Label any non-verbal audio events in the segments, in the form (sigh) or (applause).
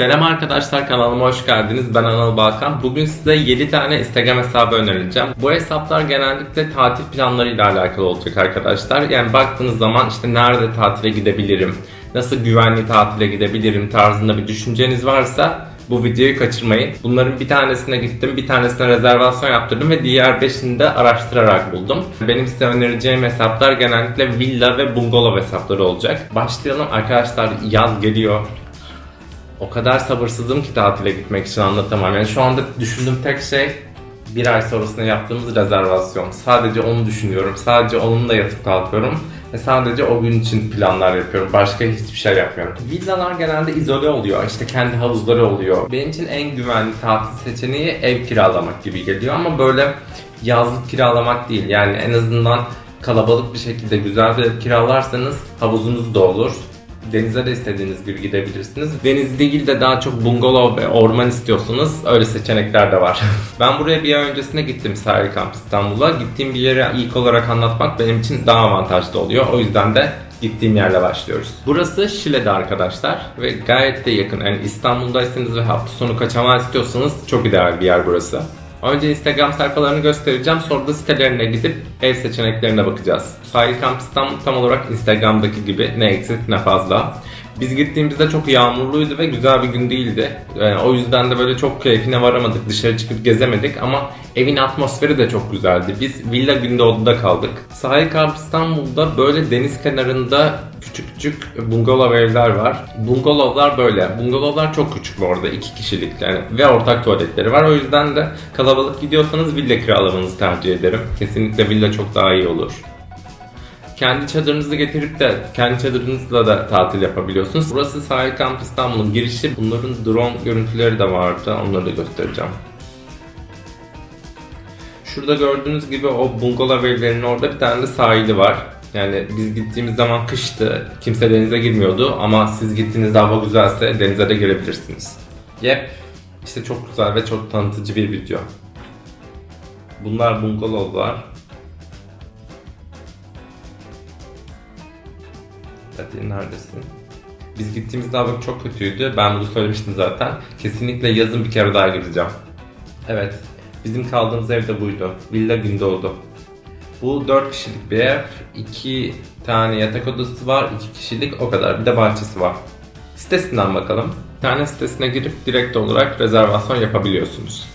Selam arkadaşlar kanalıma hoş geldiniz. Ben Anıl Balkan. Bugün size 7 tane Instagram hesabı önereceğim. Bu hesaplar genellikle tatil planlarıyla alakalı olacak arkadaşlar. Yani baktığınız zaman işte nerede tatile gidebilirim, nasıl güvenli tatile gidebilirim tarzında bir düşünceniz varsa bu videoyu kaçırmayın. Bunların bir tanesine gittim, bir tanesine rezervasyon yaptırdım ve diğer 5'ini de araştırarak buldum. Benim size önereceğim hesaplar genellikle villa ve bungalov hesapları olacak. Başlayalım arkadaşlar yaz geliyor. O kadar sabırsızım ki tatile gitmek için anlatamam. Yani şu anda düşündüğüm tek şey bir ay sonrasında yaptığımız rezervasyon. Sadece onu düşünüyorum. Sadece onunla yatıp kalkıyorum. Ve sadece o gün için planlar yapıyorum. Başka hiçbir şey yapmıyorum. Villalar genelde izole oluyor. İşte kendi havuzları oluyor. Benim için en güvenli tatil seçeneği ev kiralamak gibi geliyor. Ama böyle yazlık kiralamak değil. Yani en azından kalabalık bir şekilde güzel bir ev kiralarsanız havuzunuz da olur. Denize de istediğiniz gibi gidebilirsiniz. Deniz değil de daha çok bungalov ve orman istiyorsanız öyle seçenekler de var. (laughs) ben buraya bir ay öncesine gittim sahil kamp İstanbul'a. Gittiğim bir yere ilk olarak anlatmak benim için daha avantajlı oluyor. O yüzden de gittiğim yerle başlıyoruz. Burası Şile'de arkadaşlar ve gayet de yakın. Yani İstanbul'daysanız ve hafta sonu kaçamağı istiyorsanız çok ideal bir yer burası. Önce Instagram sayfalarını göstereceğim. Sonra da sitelerine gidip ev seçeneklerine bakacağız. Sahil Kamp İstanbul tam olarak Instagram'daki gibi ne eksik ne fazla. Biz gittiğimizde çok yağmurluydu ve güzel bir gün değildi. Yani o yüzden de böyle çok keyfine varamadık. Dışarı çıkıp gezemedik ama evin atmosferi de çok güzeldi. Biz Villa Gündoğdu'da kaldık. Sahil Kamp İstanbul'da böyle deniz kenarında küçük küçük bungalov evler var. Bungalovlar böyle. Bungalovlar çok küçük bu arada. iki kişilik yani ve ortak tuvaletleri var. O yüzden de kalabalık gidiyorsanız villa kiralamanızı tercih ederim. Kesinlikle villa çok daha iyi olur kendi çadırınızı getirip de kendi çadırınızla da tatil yapabiliyorsunuz. Burası Sahil Kamp İstanbul'un girişi. Bunların drone görüntüleri de vardı. Onları da göstereceğim. Şurada gördüğünüz gibi o bungalov evlerinin orada bir tane de sahili var. Yani biz gittiğimiz zaman kıştı. Kimse denize girmiyordu ama siz gittiğinizde hava güzelse denize de girebilirsiniz. Yep. İşte çok güzel ve çok tanıtıcı bir video. Bunlar bungalovlar. Hadi neredesin? Biz gittiğimizde hava çok kötüydü. Ben bunu söylemiştim zaten. Kesinlikle yazın bir kere daha gideceğim. Evet. Bizim kaldığımız ev de buydu. Villa Gündoğdu. Bu 4 kişilik bir ev. 2 tane yatak odası var. 2 kişilik o kadar. Bir de bahçesi var. Sitesinden bakalım. Bir tane sitesine girip direkt olarak rezervasyon yapabiliyorsunuz.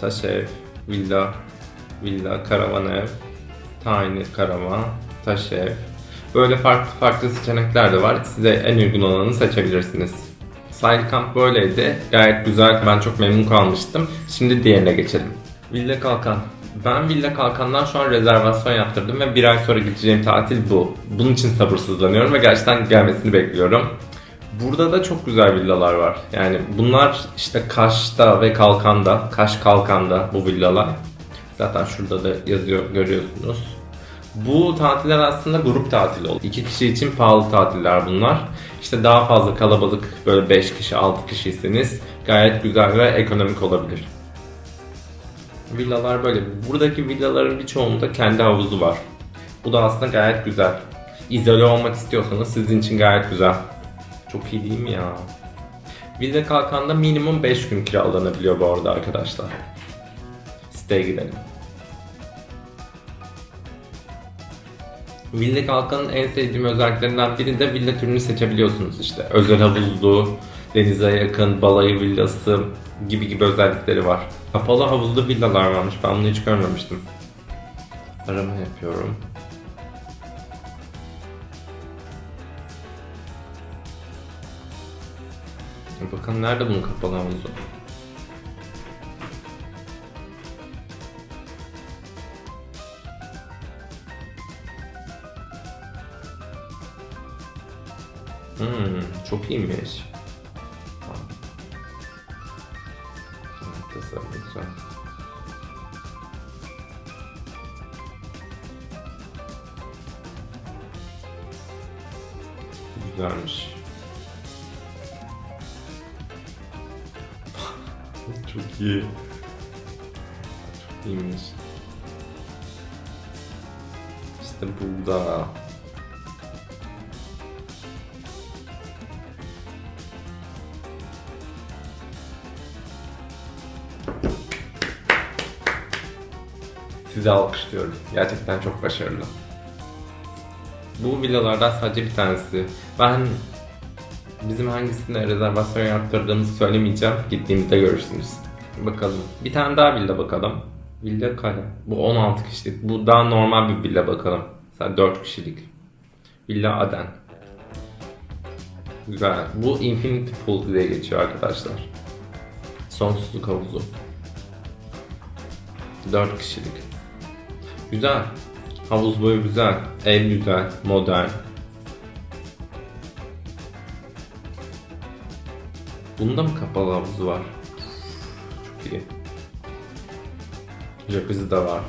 Taş ev, villa, villa, karavan ev, tiny karavan, taş ev, Böyle farklı farklı seçenekler de var. Size en uygun olanı seçebilirsiniz. Sahil kamp böyleydi. Gayet güzel. Ben çok memnun kalmıştım. Şimdi diğerine geçelim. Villa Kalkan. Ben Villa Kalkan'dan şu an rezervasyon yaptırdım ve bir ay sonra gideceğim tatil bu. Bunun için sabırsızlanıyorum ve gerçekten gelmesini bekliyorum. Burada da çok güzel villalar var. Yani bunlar işte Kaş'ta ve Kalkan'da, Kaş Kalkan'da bu villalar. Zaten şurada da yazıyor görüyorsunuz. Bu tatiller aslında grup tatili oldu. İki kişi için pahalı tatiller bunlar. İşte daha fazla kalabalık böyle 5 kişi 6 kişiyseniz gayet güzel ve ekonomik olabilir. Villalar böyle. Buradaki villaların birçoğunda kendi havuzu var. Bu da aslında gayet güzel. İzole olmak istiyorsanız sizin için gayet güzel. Çok iyi değil mi ya? Villa Kalkan'da minimum 5 gün kiralanabiliyor bu arada arkadaşlar. Siteye gidelim. Villa Kalkan'ın en sevdiğim özelliklerinden biri de villa türünü seçebiliyorsunuz işte. Özel havuzlu, denize yakın, balayı villası gibi gibi özellikleri var. Kapalı havuzlu villalar varmış. Ben bunu hiç görmemiştim. Arama yapıyorum. Bakın nerede bunun kapalı havuzu? Hmm, çok iyiymiş. Güzel. Güzelmiş. (laughs) çok iyi. Çok iyiymiş. İşte burada. Sizi alkışlıyorum. Gerçekten çok başarılı. Bu villalardan sadece bir tanesi. Ben bizim hangisine rezervasyon yaptırdığımızı söylemeyeceğim. Gittiğimizde görürsünüz. Bakalım. Bir tane daha villa bakalım. Villa kare. Bu 16 kişilik. Bu daha normal bir villa bakalım. Mesela 4 kişilik. Villa Aden. Güzel. Bu Infinity Pool diye geçiyor arkadaşlar. Sonsuzluk havuzu. 4 kişilik. Güzel. Havuz boyu güzel. Ev güzel. Modern. Bunda mı kapalı havuzu var? Çok iyi. Jacuzzi de var.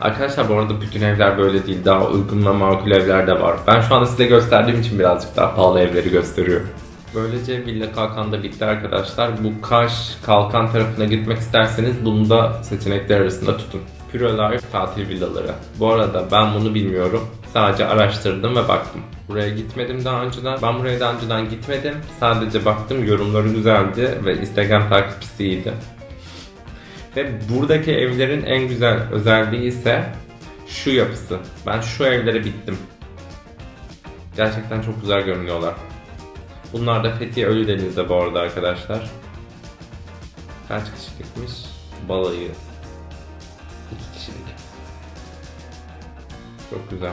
Arkadaşlar bu arada bütün evler böyle değil. Daha uygun ve makul evler de var. Ben şu anda size gösterdiğim için birazcık daha pahalı evleri gösteriyorum. Böylece Villa Kalkan da bitti arkadaşlar. Bu Kaş Kalkan tarafına gitmek isterseniz bunu da seçenekler arasında tutun. Pure Life tatil villaları. Bu arada ben bunu bilmiyorum. Sadece araştırdım ve baktım. Buraya gitmedim daha önceden. Ben buraya daha önceden gitmedim. Sadece baktım yorumları güzeldi ve Instagram takipçisi iyiydi. Ve buradaki evlerin en güzel özelliği ise şu yapısı. Ben şu evlere bittim. Gerçekten çok güzel görünüyorlar. Bunlar da Fethiye Ölüdeniz'de bu arada arkadaşlar. Kaç kişilikmiş? Balayı. Çok güzel.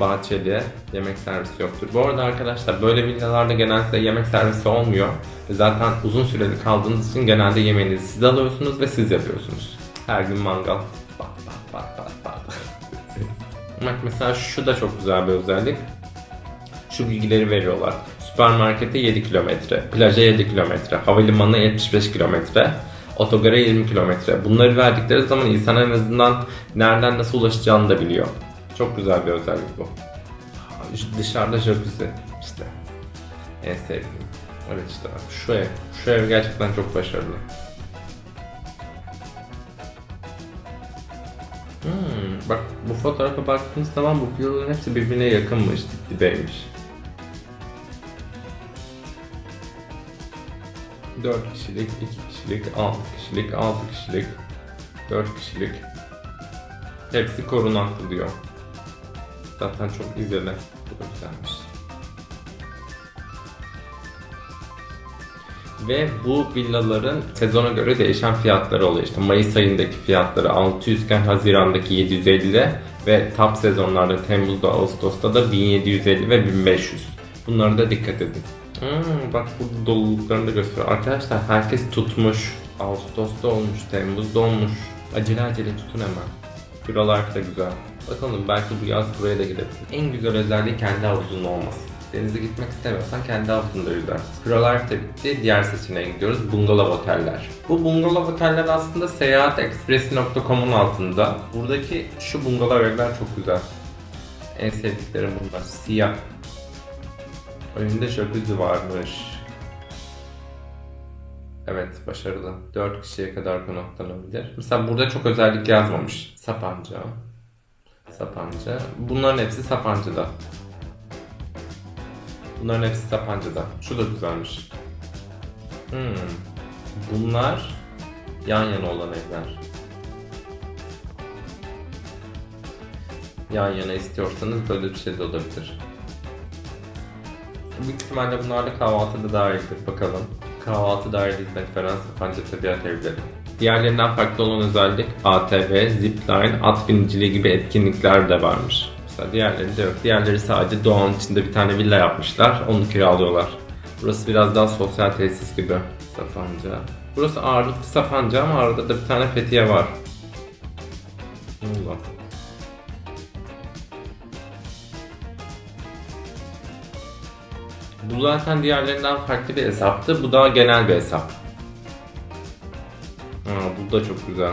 Bahçeli, yemek servisi yoktur. Bu arada arkadaşlar böyle villalarda genellikle yemek servisi olmuyor. Ve Zaten uzun süreli kaldığınız için genelde yemeğinizi siz alıyorsunuz ve siz yapıyorsunuz. Her gün mangal. Bak bak bak bak bak. Bak mesela şu da çok güzel bir özellik. Şu bilgileri veriyorlar. Süpermarkete 7 kilometre, plaja 7 kilometre, havalimanına 75 kilometre, otogara 20 kilometre. Bunları verdikleri zaman insan en azından nereden nasıl ulaşacağını da biliyor. Çok güzel bir özellik bu. Dışarıda jacuzzi işte. En sevdiğim. Evet işte şu ev. Şu ev gerçekten çok başarılı. Hmm, bak bu fotoğrafa baktığınız zaman bu villaların hepsi birbirine yakınmış, dip dibeymiş. 4 kişilik, 2 kişilik, 6 kişilik, 6 kişilik, 4 kişilik. Hepsi korunaklı diyor. Zaten çok izole. Bu da güzelmiş. Ve bu villaların sezona göre değişen fiyatları oluyor. İşte Mayıs ayındaki fiyatları 600 iken Haziran'daki 750 ve top sezonlarda Temmuz'da Ağustos'ta da 1750 ve 1500. Bunlara da dikkat edin. Hmm, bak burada doluluklarını da gösteriyor. Arkadaşlar herkes tutmuş. Ağustos'ta olmuş, Temmuz'da olmuş. Acele acele tutun hemen. Buralar da güzel. Bakalım belki bu yaz buraya da gidelim. En güzel özelliği kendi havuzunun olması. Denize gitmek istemiyorsan kendi havuzunda yüzersin. Life de bitti. Diğer seçeneğe gidiyoruz. Bungalov oteller. Bu bungalov oteller aslında seyahatexpress.com'un altında. Buradaki şu bungalov evler çok güzel. En sevdiklerim bunlar. Siyah. Önünde jacuzzi varmış. Evet başarılı. 4 kişiye kadar konaklanabilir. Mesela burada çok özellik yazmamış. Sapanca. Sapanca. Bunların hepsi Sapanca'da. Bunların hepsi Sapanca'da. Şu da güzelmiş. Hmm. Bunlar yan yana olan evler. Yan yana istiyorsanız böyle bir şey de olabilir. Büyük ihtimalle kahvaltı da dahildir. Bakalım. Kahvaltı dahil hizmet veren Sapanca Tabiat Evleri. Diğerlerinden farklı olan özellik ATV, zipline, at biniciliği gibi etkinlikler de varmış. Mesela diğerleri de yok. Diğerleri sadece doğanın içinde bir tane villa yapmışlar. Onu kiralıyorlar. Burası biraz daha sosyal tesis gibi. Sapanca. Burası ağırlıklı Sapanca ama arada da bir tane Fethiye var. Allah. Bu zaten diğerlerinden farklı bir hesaptı. Bu daha genel bir hesap. Aa, bu da çok güzel.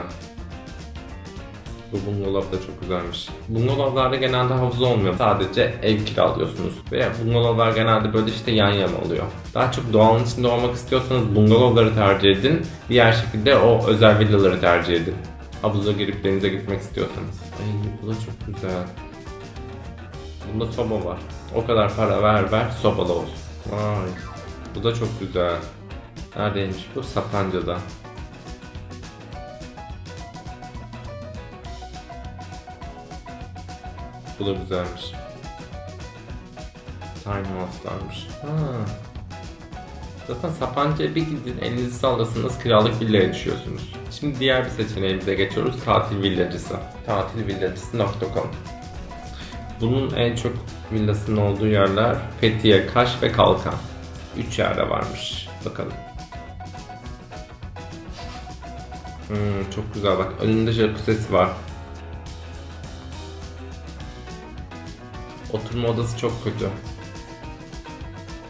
Bu bungalov da çok güzelmiş. Bungalovlarda genelde havuz olmuyor. Sadece ev kiralıyorsunuz. Ve bungalovlar genelde böyle işte yan yana oluyor. Daha çok doğanın içinde olmak istiyorsanız bungalovları tercih edin. Diğer şekilde o özel villaları tercih edin. Havuza girip denize gitmek istiyorsanız. Ay bu da çok güzel. Bunda soba var. O kadar para ver ver sobalı olsun. Vay. Bu da çok güzel. Neredeymiş bu? Sapanca'da. Bu da güzelmiş. Timeouts'larmış. Zaten Sapanca'ya bir gidin elinizi sallasınız kiralık villaya düşüyorsunuz. Şimdi diğer bir seçeneğimize geçiyoruz. Tatil villacısı. Tatilvillacısı.com bunun en çok villasının olduğu yerler Fethiye, Kaş ve Kalkan. Üç yerde varmış. Bakalım. Hmm, çok güzel bak. Önünde jacuzzi'si var. Oturma odası çok kötü.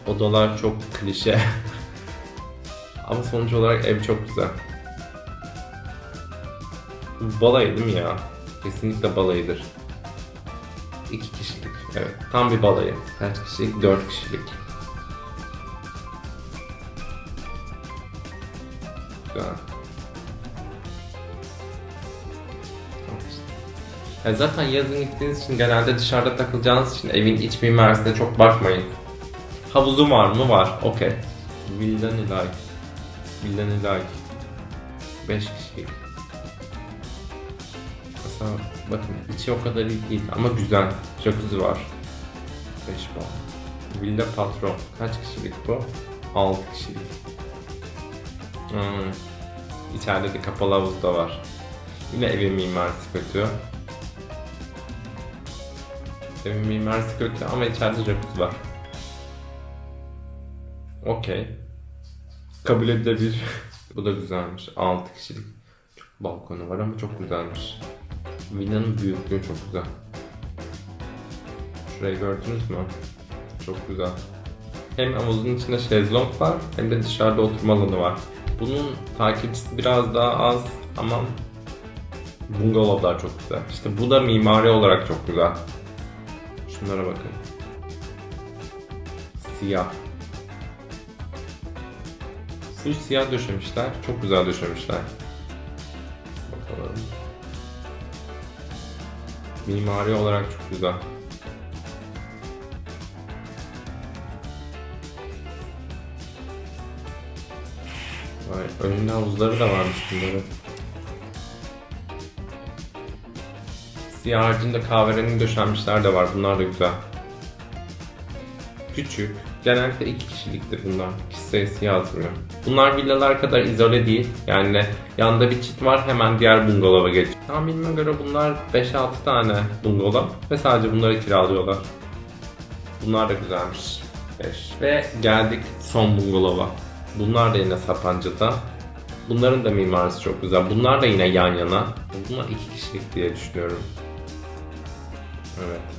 Odalar çok klişe. (laughs) Ama sonuç olarak ev çok güzel. Balayı değil mi ya? Kesinlikle balayıdır. İki kişilik. Evet. Tam bir balayı. Kaç kişilik? Dört kişilik. Güzel. Zaten yazın gittiğiniz için genelde dışarıda takılacağınız için evin iç mimarisine çok bakmayın. Havuzu var mı? Var. Okey. Villan like. Villan like. 5 kişilik. Mesela bakın içi o kadar iyi değil ama güzel. Jacuzzi var. 5 puan. Villa patron. Kaç kişilik bu? 6 kişilik. Hmm. İçeride de kapalı havuz da var. Yine evin mimarisi kötü. Evin mimarisi kötü ama içeride jacuzzi var. Okey. Kabul edilebilir. (laughs) Bu da güzelmiş. 6 kişilik. Balkonu var ama çok güzelmiş. Villanın büyüklüğü çok güzel. Şurayı gördünüz mü? Çok güzel. Hem havuzun içinde şezlong var hem de dışarıda oturma alanı var. Bunun takipçisi biraz daha az ama bungalovlar çok güzel. İşte bu da mimari olarak çok güzel. Şunlara bakın. Siyah. Full siyah döşemişler. Çok güzel döşemişler. Bakalım. Mimari olarak çok güzel. Vay, önünde havuzları da varmış bunların. Siyah haricinde kahverengi döşenmişler de var. Bunlar da güzel. Küçük. Genellikle iki kişiliktir bunlar. Kişi sayısı yazmıyor. Bunlar villalar kadar izole değil. Yani yanında bir çit var hemen diğer bungalova geç. Tahminime göre bunlar 5-6 tane bungalov ve sadece bunları kiralıyorlar. Bunlar da güzelmiş. 5. Ve geldik son bungalova. Bunlar da yine Sapanca'da. Bunların da mimarisi çok güzel. Bunlar da yine yan yana. Bunlar iki kişilik diye düşünüyorum. Evet.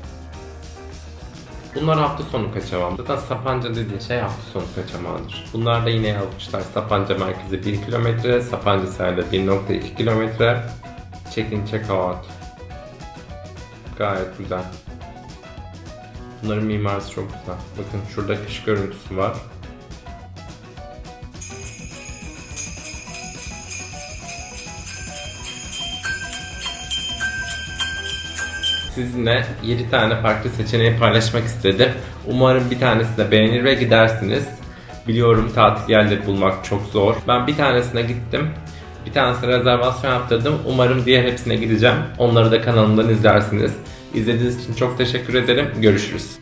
Bunlar hafta sonu kaçamam. Zaten Sapanca dediğin şey hafta sonu kaçamağıdır. Bunlar da yine yazmışlar. Sapanca merkezi 1 kilometre, Sapanca sahilde 1.2 kilometre. Check-in, check-out. Gayet güzel. Bunların mimarisi çok güzel. Bakın şurada kış görüntüsü var. Sizinle 7 tane farklı seçeneği paylaşmak istedim. Umarım bir tanesini beğenir ve gidersiniz. Biliyorum tatil yerleri bulmak çok zor. Ben bir tanesine gittim. Bir tanesine rezervasyon yaptırdım. Umarım diğer hepsine gideceğim. Onları da kanalımdan izlersiniz. İzlediğiniz için çok teşekkür ederim. Görüşürüz.